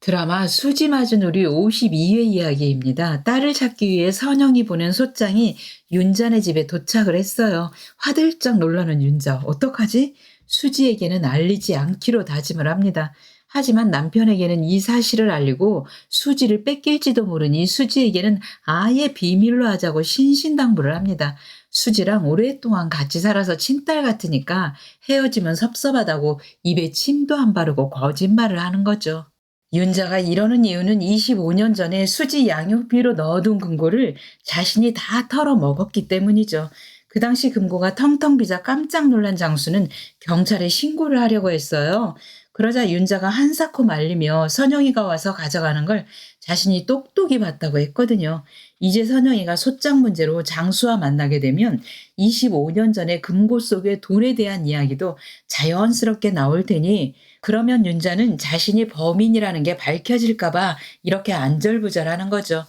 드라마 수지 맞은 우리 52회 이야기입니다. 딸을 찾기 위해 선영이 보낸 소장이 윤자네 집에 도착을 했어요. 화들짝 놀라는 윤자. 어떡하지? 수지에게는 알리지 않기로 다짐을 합니다. 하지만 남편에게는 이 사실을 알리고 수지를 뺏길지도 모르니 수지에게는 아예 비밀로 하자고 신신당부를 합니다. 수지랑 오랫동안 같이 살아서 친딸 같으니까 헤어지면 섭섭하다고 입에 침도 안 바르고 거짓말을 하는 거죠. 윤자가 이러는 이유는 25년 전에 수지 양육비로 넣어둔 금고를 자신이 다 털어 먹었기 때문이죠. 그 당시 금고가 텅텅 비자 깜짝 놀란 장수는 경찰에 신고를 하려고 했어요. 그러자 윤자가 한사코 말리며 선영이가 와서 가져가는 걸 자신이 똑똑히 봤다고 했거든요. 이제 선영이가 소장 문제로 장수와 만나게 되면 25년 전에 금고 속의 돈에 대한 이야기도 자연스럽게 나올 테니 그러면 윤자는 자신이 범인이라는 게 밝혀질까봐 이렇게 안절부절하는 거죠.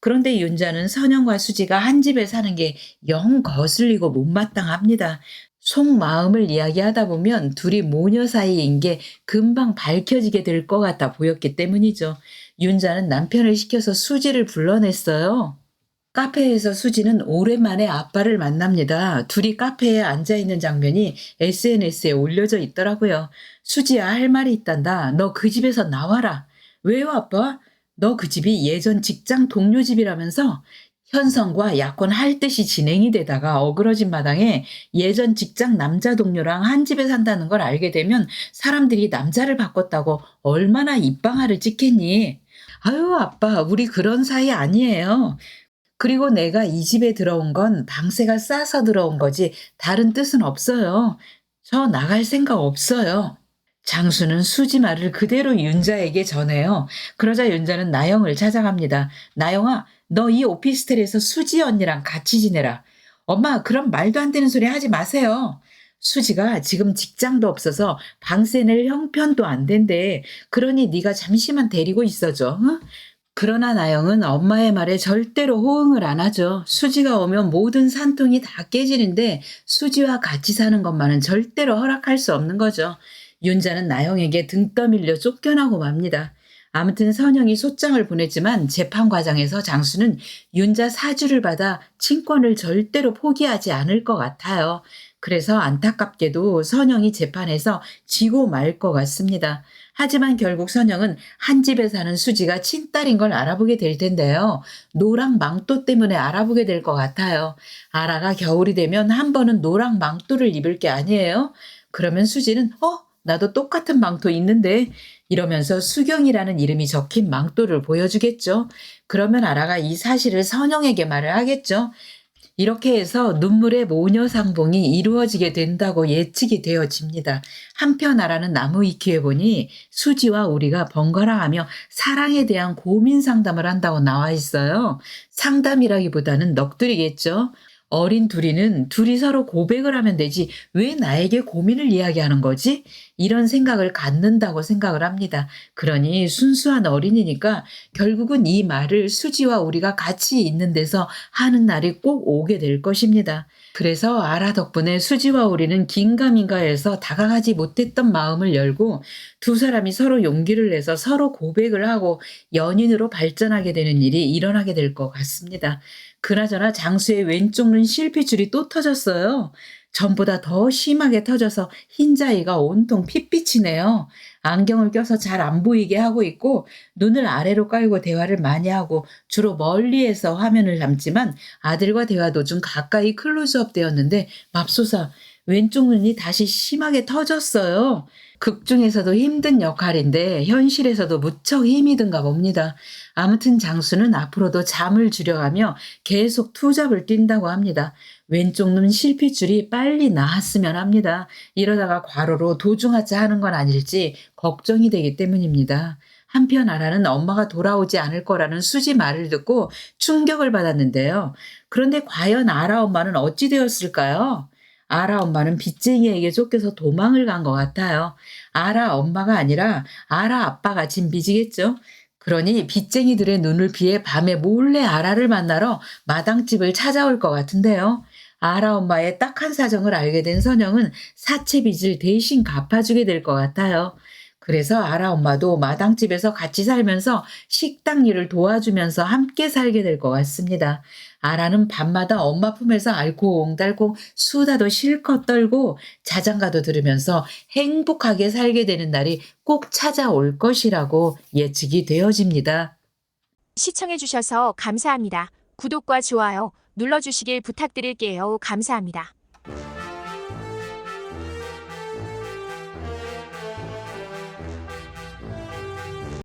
그런데 윤자는 선영과 수지가 한 집에 사는 게 영 거슬리고 못마땅합니다. 속마음을 이야기하다 보면 둘이 모녀 사이인 게 금방 밝혀지게 될 것 같아 보였기 때문이죠. 윤자는 남편을 시켜서 수지를 불러냈어요. 카페에서 수지는 오랜만에 아빠를 만납니다. 둘이 카페에 앉아있는 장면이 SNS에 올려져 있더라고요. 수지야 할 말이 있단다. 너 그 집에서 나와라. 왜요 아빠? 너 그 집이 예전 직장 동료 집이라면서 현성과 약혼 할 듯이 진행이 되다가 어그러진 마당에 예전 직장 남자 동료랑 한 집에 산다는 걸 알게 되면 사람들이 남자를 바꿨다고 얼마나 입방아를 찍겠니? 아유 아빠 우리 그런 사이 아니에요. 그리고 내가 이 집에 들어온 건 방세가 싸서 들어온 거지 다른 뜻은 없어요. 저 나갈 생각 없어요. 장수는 수지 말을 그대로 윤자에게 전해요. 그러자 윤자는 나영을 찾아갑니다. 나영아, 너 이 오피스텔에서 수지 언니랑 같이 지내라. 엄마, 그럼 말도 안 되는 소리 하지 마세요. 수지가 지금 직장도 없어서 방세 낼 형편도 안 된대. 그러니 네가 잠시만 데리고 있어줘. 응? 그러나 나영은 엄마의 말에 절대로 호응을 안 하죠. 수지가 오면 모든 산통이 다 깨지는데 수지와 같이 사는 것만은 절대로 허락할 수 없는 거죠. 윤자는 나영에게 등 떠밀려 쫓겨나고 맙니다. 아무튼 선영이 소장을 보냈지만 재판 과정에서 장수는 윤자 사주를 받아 친권을 절대로 포기하지 않을 것 같아요. 그래서 안타깝게도 선영이 재판에서 지고 말 것 같습니다. 하지만 결국 선영은 한 집에 사는 수지가 친딸인 걸 알아보게 될 텐데요. 노랑 망토 때문에 알아보게 될 것 같아요. 아라가 겨울이 되면 한 번은 노랑 망토를 입을 게 아니에요. 그러면 수지는 어? 나도 똑같은 망토 있는데 이러면서 수경이라는 이름이 적힌 망토를 보여주겠죠. 그러면 아라가 이 사실을 선영에게 말을 하겠죠. 이렇게 해서 눈물의 모녀 상봉이 이루어지게 된다고 예측이 되어집니다. 한편 아라는 나무 위키에 보니 수지와 우리가 번갈아가며 사랑에 대한 고민 상담을 한다고 나와 있어요. 상담이라기보다는 넋두리겠죠. 어린 둘이는 둘이 서로 고백을 하면 되지 왜 나에게 고민을 이야기하는 거지? 이런 생각을 갖는다고 생각을 합니다. 그러니 순수한 어린이니까 결국은 이 말을 수지와 우리가 같이 있는 데서 하는 날이 꼭 오게 될 것입니다. 그래서 아라 덕분에 수지와 우리는 긴가민가해서 다가가지 못했던 마음을 열고 두 사람이 서로 용기를 내서 서로 고백을 하고 연인으로 발전하게 되는 일이 일어나게 될 것 같습니다. 그나저나 장수의 왼쪽 눈 실핏줄이 또 터졌어요. 전보다 더 심하게 터져서 흰자위가 온통 핏빛이네요. 안경을 껴서 잘 안 보이게 하고 있고 눈을 아래로 깔고 대화를 많이 하고 주로 멀리에서 화면을 담지만 아들과 대화 도중 가까이 클로즈업 되었는데 맙소사 왼쪽 눈이 다시 심하게 터졌어요. 극 중에서도 힘든 역할인데 현실에서도 무척 힘이 든가 봅니다. 아무튼 장수는 앞으로도 잠을 줄여가며 계속 투잡을 뛴다고 합니다. 왼쪽 눈 실핏줄이 빨리 나았으면 합니다. 이러다가 과로로 도중하자 하는 건 아닐지 걱정이 되기 때문입니다. 한편 아라는 엄마가 돌아오지 않을 거라는 수지 말을 듣고 충격을 받았는데요. 그런데 과연 아라 엄마는 어찌 되었을까요? 아라 엄마는 빚쟁이에게 쫓겨서 도망을 간 것 같아요. 아라 엄마가 아니라 아라 아빠가 진 빚이겠죠. 그러니 빚쟁이들의 눈을 피해 밤에 몰래 아라를 만나러 마당집을 찾아올 것 같은데요. 아라 엄마의 딱한 사정을 알게 된 선영은 사채 빚을 대신 갚아주게 될 것 같아요. 그래서 아라 엄마도 마당집에서 같이 살면서 식당 일을 도와주면서 함께 살게 될 것 같습니다. 아라는 밤마다 엄마 품에서 알콩달콩 수다도 실컷 떨고 자장가도 들으면서 행복하게 살게 되는 날이 꼭 찾아올 것이라고 예측이 되어집니다. 시청해주셔서 감사합니다. 구독과 좋아요 눌러주시길 부탁드릴게요. 감사합니다.